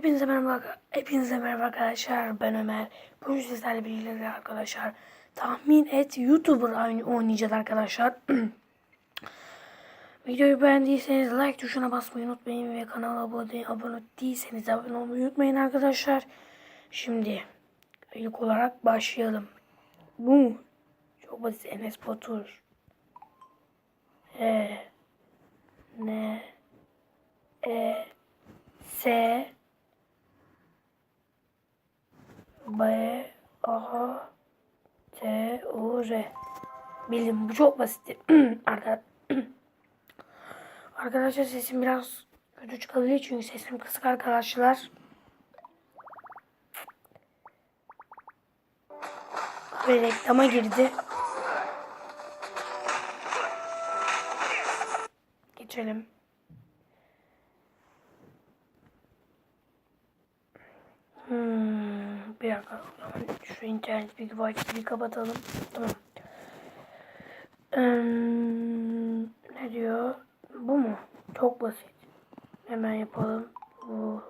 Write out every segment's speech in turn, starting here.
Hepinize merhaba, hepinize merhaba arkadaşlar. Ben Ömer. Bugün sizlerle birlikte arkadaşlar. Tahmin et YouTuber oynayacağız arkadaşlar. Videoyu beğendiyseniz like tuşuna basmayı unutmayın ve kanala abone, abone değilseniz abone olmayı unutmayın arkadaşlar. Şimdi ilk olarak başlayalım. Bu çok basit Enes Batur. E N E S B A T U R Bildim bu çok basit. Arka- Arkadaşlar sesim biraz kötü çıkabilir çünkü sesim kısık arkadaşlar. Ve reklama girdi. Geçelim. Hmm, bir dakika. Şu internet bir bir kapatalım. Tamam. Hmm, ne diyor? Bu mu? Çok basit. Hemen yapalım. Bu.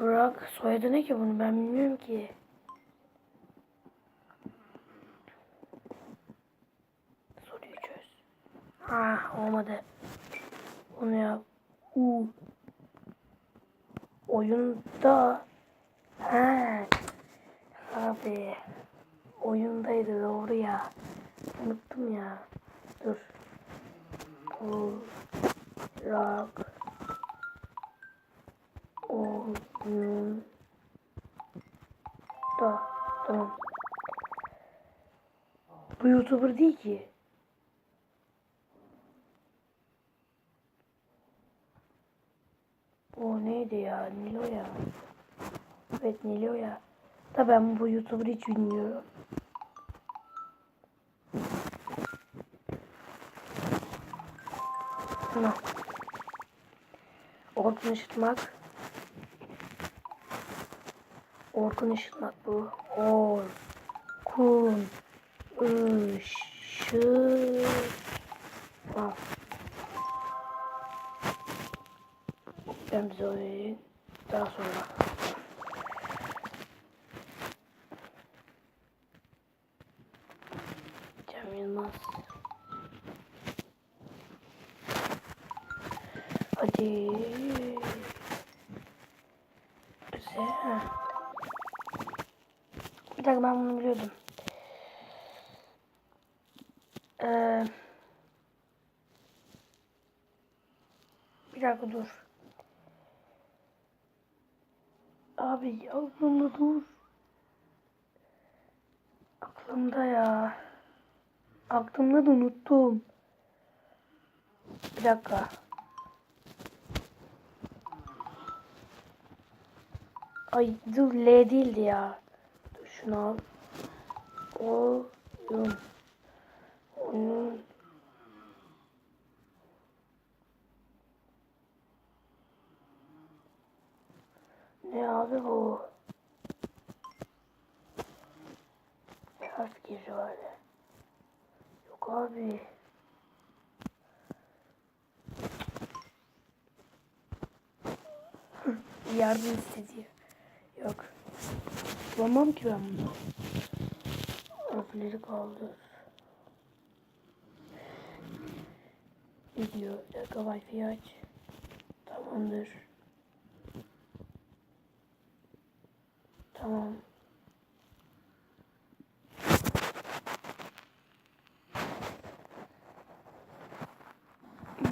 Burak soyadı ne ki bunu ben bilmiyorum ki. Soruyu çöz. Ha olmadı. Bunu yap. U. Oyunda. Ha. Abi. Oyundaydı doğru ya. Unuttum ya. Dur. Burak. Oyun. Da. Tamam. Bu YouTuber değil ki. O neydi ya? Nilo'ya. Evet Nilo'ya. Da ben bu YouTuber'ı hiç bilmiyorum. Tamam. Orkun Işıtmak. Orkun Işıtmak bu. Orkun Işıtmak. Ben bize oynayayım. Daha sonra. Cem Yılmaz. Hadi. Güzel. Bir dakika ben bunu biliyordum. Ee, bir dakika dur. Abi aklımda dur. Aklımda ya. Aklımda da unuttum. Bir dakika. Ay dur L değildi ya. Dur şunu al. Oyun. Oyun. Ne abi bu? Harf giriyor öyle. Yok abi. Yardım istediyor. Yok. Bulamam ki ben bunu. Harfleri kaldır. Video. Bir dakika Wi-Fi aç. Tamamdır. Tamam.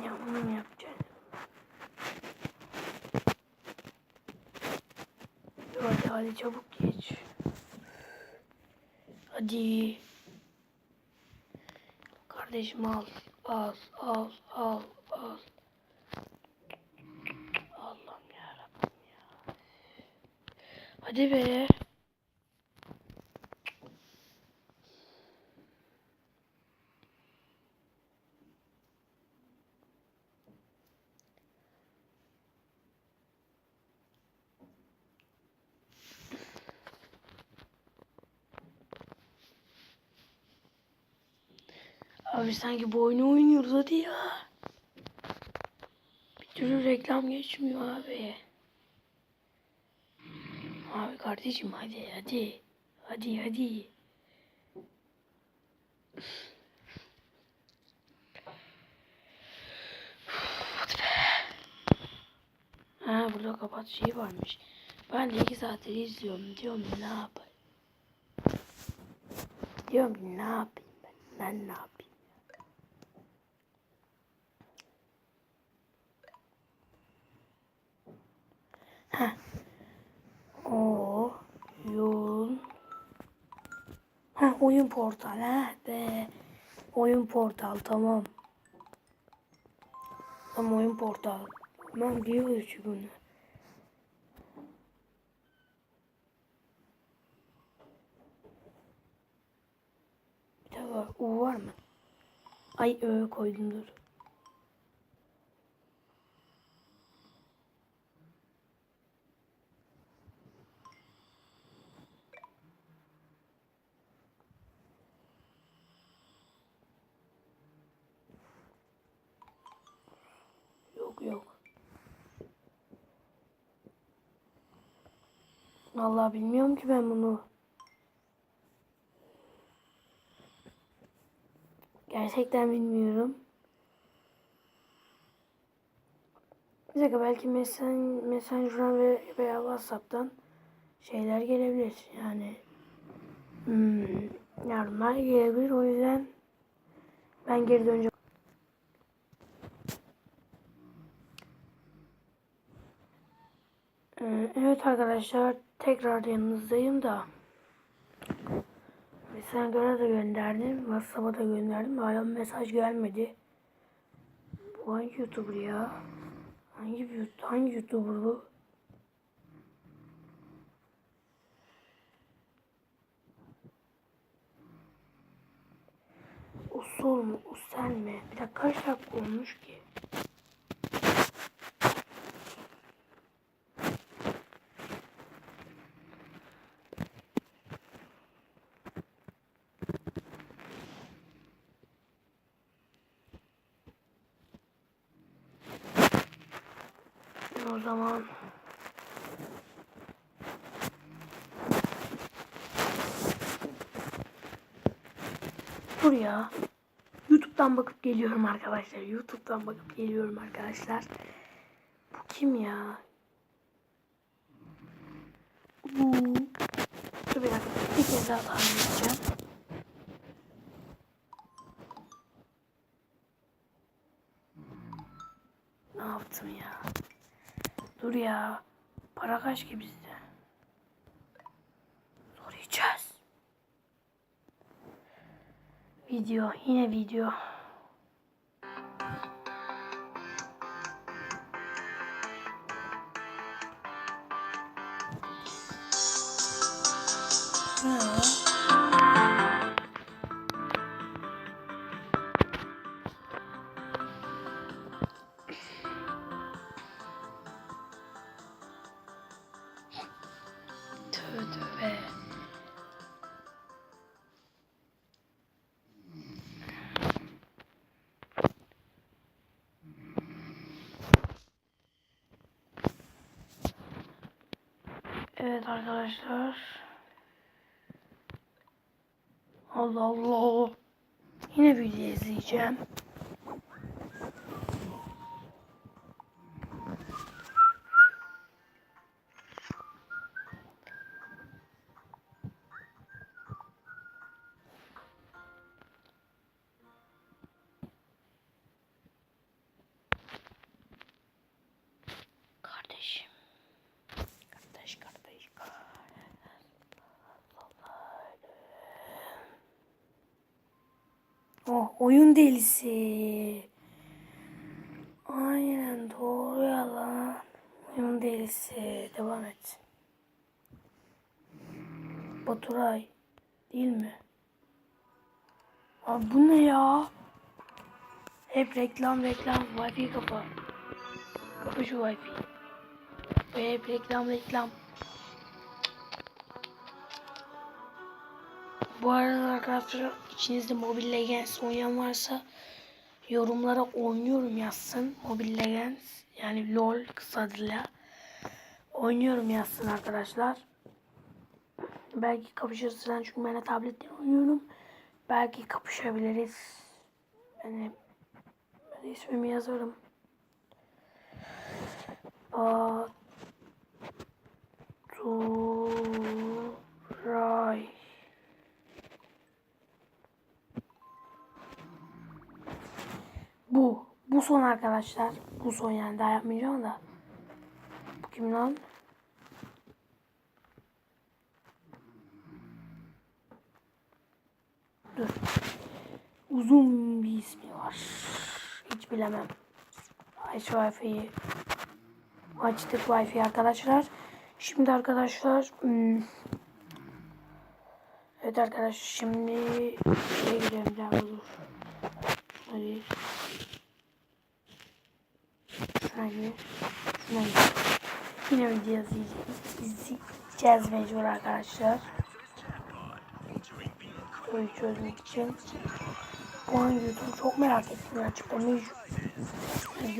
Ya bunu yapacağız? Hadi hadi çabuk geç. Hadi. Kardeşim al. Al al al al. Allah'ım yarabbim ya. Hadi be. Abi sanki bu oyunu oynuyoruz hadi ya. Bir türlü reklam geçmiyor abi. Abi kardeşim hadi hadi. Hadi hadi. Ha burada kapat şey varmış. Ben de iki saattir izliyorum. Diyorum ne yapayım. Diyorum ne yapayım ben. Ben ne yapayım. Heh. O yol. Ha oyun portal ha be. Oyun portal tamam. Tamam oyun portal. Ben biliyoruz çünkü bunu. Bir dakika U var mı? Ay Ö koydum dur. Yok yok. Vallahi bilmiyorum ki ben bunu. Gerçekten bilmiyorum. Bir dakika belki messen, Messenger'dan ve veya WhatsApp'tan şeyler gelebilir. Yani hmm, yardımlar gelebilir. O yüzden ben geri döneceğim. Ee, Evet arkadaşlar tekrar yanınızdayım da. Messenger'a da gönderdim Whatsapp'a da gönderdim hala mesaj gelmedi. Bu hangi YouTuber ya? Hangi hangi YouTuber bu? Usul mu Usel mi? Bir dakika kaç dakika olmuş ki O zaman Dur ya. YouTube'dan bakıp geliyorum arkadaşlar. YouTube'dan bakıp geliyorum arkadaşlar. Bu kim ya? Bu. Dur bir dakika. Bir kez daha tahmin edeceğim. Ne yaptım ya? Dur ya. Para kaç ki bizde? Video. Yine video. Evet arkadaşlar. Allah Allah. Yine video izleyeceğim. Oh oyun delisi. Aynen doğru yalan. Oyun delisi. Devam et. Baturay. Değil mi? Abi bu ne ya? Hep reklam reklam. Wi-Fi kapa. Kapa şu Wi-Fi. Hep reklam reklam. Bu arada arkadaşlar içinizde Mobile Legends oynayan varsa yorumlara oynuyorum yazsın. Mobile Legends yani LOL kısa adıyla oynuyorum yazsın arkadaşlar. Belki kapışırız falan çünkü ben de tabletten oynuyorum. Belki kapışabiliriz. Yani ben ismimi yazarım. Baturay. Son arkadaşlar. Bu son yani daha yapmayacağım da. Bu kim lan? Dur. Uzun bir ismi var. Hiç bilemem. Aç Wi-Fi'yi. Açtık Wi-Fi arkadaşlar. Şimdi arkadaşlar hmm, Evet arkadaşlar şimdi şeye gidelim dakika dur. Hadi. Şuna gir. Yine video izleyeceğiz. Mecbur arkadaşlar. Soruyu çözmek için. Bu an YouTube çok merak ettim. Mecbur. Yani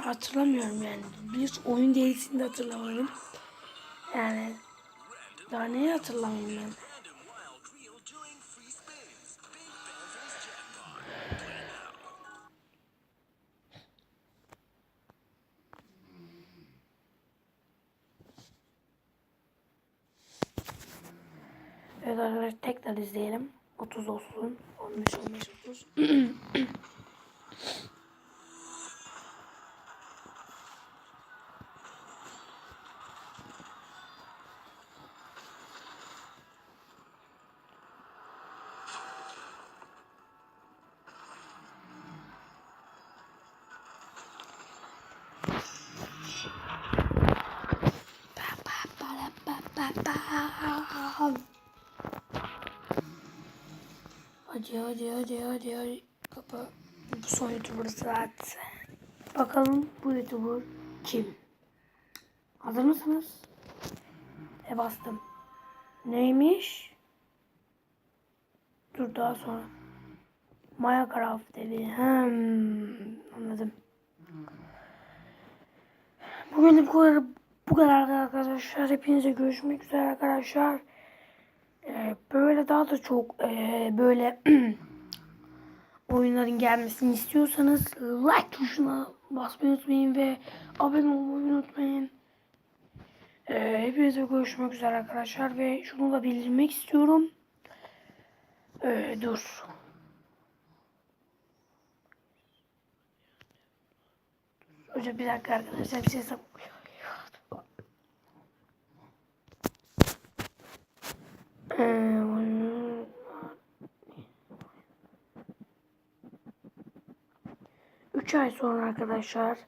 hatırlamıyorum yani. Bir oyun değilsin de hatırlamadım. Yani daha neyi hatırlamayayım ben? Evet arkadaşlar tekrar izleyelim. 30 olsun. 15 15 30. Hadi hadi hadi hadi hadi. Kapa. Bu son YouTuber zaten. Bakalım bu YouTuber kim? Hazır mısınız? E bastım. Neymiş? Dur daha sonra. Minecraft dedi. Hmm, anladım. Bugün bu kadar, bu kadar arkadaşlar. Hepinize görüşmek üzere arkadaşlar. Ee, böyle daha da çok ee, böyle oyunların gelmesini istiyorsanız like tuşuna basmayı unutmayın ve abone olmayı unutmayın. Ee, hepinize görüşmek üzere arkadaşlar ve şunu da bildirmek istiyorum. Ee, dur. Hocam bir dakika arkadaşlar bir şey sap- Ee, Üç ay sonra arkadaşlar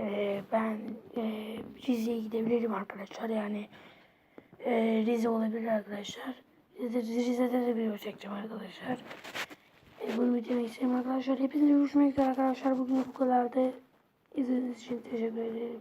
e, ben e, Rize'ye gidebilirim arkadaşlar yani e, Rize olabilir arkadaşlar. Rize, Rize'de de video çekeceğim arkadaşlar. E, bunu bitirmek istedim arkadaşlar. Hepinize görüşmek üzere arkadaşlar. Bugün bu kadardı. İzlediğiniz için teşekkür ederim.